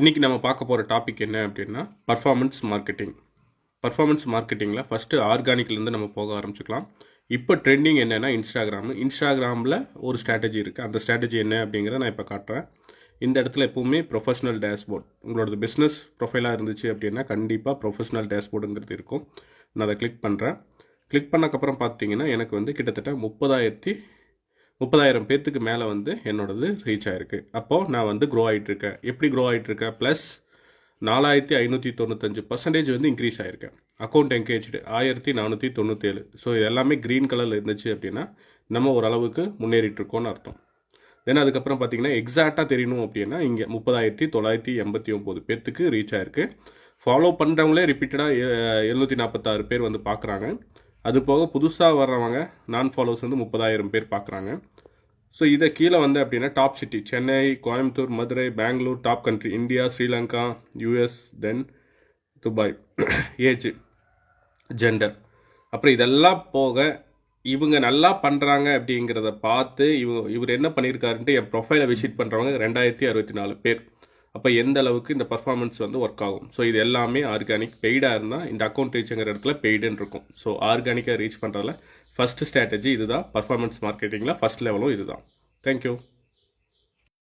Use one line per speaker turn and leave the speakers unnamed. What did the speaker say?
இன்றைக்கி நம்ம பார்க்க போகிற டாபிக் என்ன அப்படின்னா பர்ஃபார்மன்ஸ் மார்க்கெட்டிங் பர்ஃபார்மன்ஸ் மார்க்கெட்டிங்கில் ஃபஸ்ட்டு ஆர்கானிக்லேருந்து நம்ம போக ஆரம்பிச்சுக்கலாம். இப்போ ட்ரெண்டிங் என்னென்னா இன்ஸ்டாகிராம் இன்ஸ்டாகிராமில் ஒரு ஸ்ட்ராட்டஜி இருக்குது அந்த ஸ்ட்ராட்டஜி என்ன அப்படிங்கிறத நான் இப்போ காட்டுறேன். இந்த இடத்துல எப்போவுமே ப்ரொஃபஷனல் டேஷ்போர்ட் உங்களோட பிஸ்னஸ் ப்ரொஃபைலாக இருந்துச்சு அப்படின்னா கண்டிப்பாக ப்ரொஃபஷனல் டேஷ்போர்டுங்கிறது இருக்கும். நான் அதை கிளிக் பண்ணுறேன் கிளிக் பண்ணக்கப்புறம் பார்த்தீங்கன்னா எனக்கு வந்து கிட்டத்தட்ட முப்பதாயிரத்தி முப்பதாயிரம் பேர்த்துக்கு மேலே வந்து என்னோடது ரீச் ஆயிருக்கு. அப்போது நான் வந்து க்ரோ ஆகிட்டுருக்கேன் எப்படி க்ரோ ஆகிட்டு இருக்கேன் ப்ளஸ் நாலாயிரத்தி ஐநூற்றி தொண்ணூத்தஞ்சு பர்சன்டேஜ் வந்து இன்க்ரீஸ் ஆயிருக்கேன் அக்கௌண்ட் என்கேஜ்டு ஆயிரத்தி நானூற்றி தொண்ணூற்றேழு ஸோ இது எல்லாமே க்ரீன் கலரில் இருந்துச்சு அப்படின்னா நம்ம ஓரளவுக்கு முன்னேறிட்டு இருக்கோம்னு அர்த்தம். தென் அதுக்கப்புறம் பார்த்தீங்கன்னா எக்ஸாக்டாக தெரியணும் அப்படின்னா இங்கே முப்பதாயிரத்தி தொள்ளாயிரத்தி எண்பத்தி ஒம்பது பேர்த்துக்கு ரீச் ஆயிருக்கு. ஃபாலோ பண்ணுறவங்களே ரிப்பீட்டடாக எழுநூற்றி நாற்பத்தாறு பேர் வந்து பார்க்குறாங்க அது போக புதுசாக வர்றவங்க நான் ஃபாலோவர்ஸ் வந்து முப்பதாயிரம் பேர் பார்க்குறாங்க ஸோ இதை கீழே வந்து அப்படின்னா top city Chennai Coimbatore Madurai Bangalore top country India Sri Lanka US then Dubai age gender அப்புறம் இதெல்லாம் போக இவங்க நல்லா பண்ணுறாங்க அப்படிங்கிறத பார்த்து இவ இவர் என்ன பண்ணியிருக்காருன்ட்டு என் ப்ரொஃபைலை விசிட் பண்ணுறவங்க ரெண்டாயிரத்தி அறுபத்தி நாலு பேர். அப்போ எந்த அளவுக்கு இந்த பர்ஃபார்மன்ஸ் வந்து ஒர்க் ஆகும்? ஸோ இது எல்லாமே ஆர்கானிக் பெய்டாக இருந்தால் இந்த அக்கௌண்ட் ரீச்சுங்கிற இடத்துல பெய்டுன்னு இருக்கும். ஸோ ஆர்கானிக்காக ரீச் பண்ணுறதுல ஃபஸ்ட்டு ஸ்ட்ராட்டஜி இதுதான். பர்ஃபார்மன்ஸ் மார்க்கெட்டிங்கில் ஃபஸ்ட் லெவலும் இதுதான். Thank you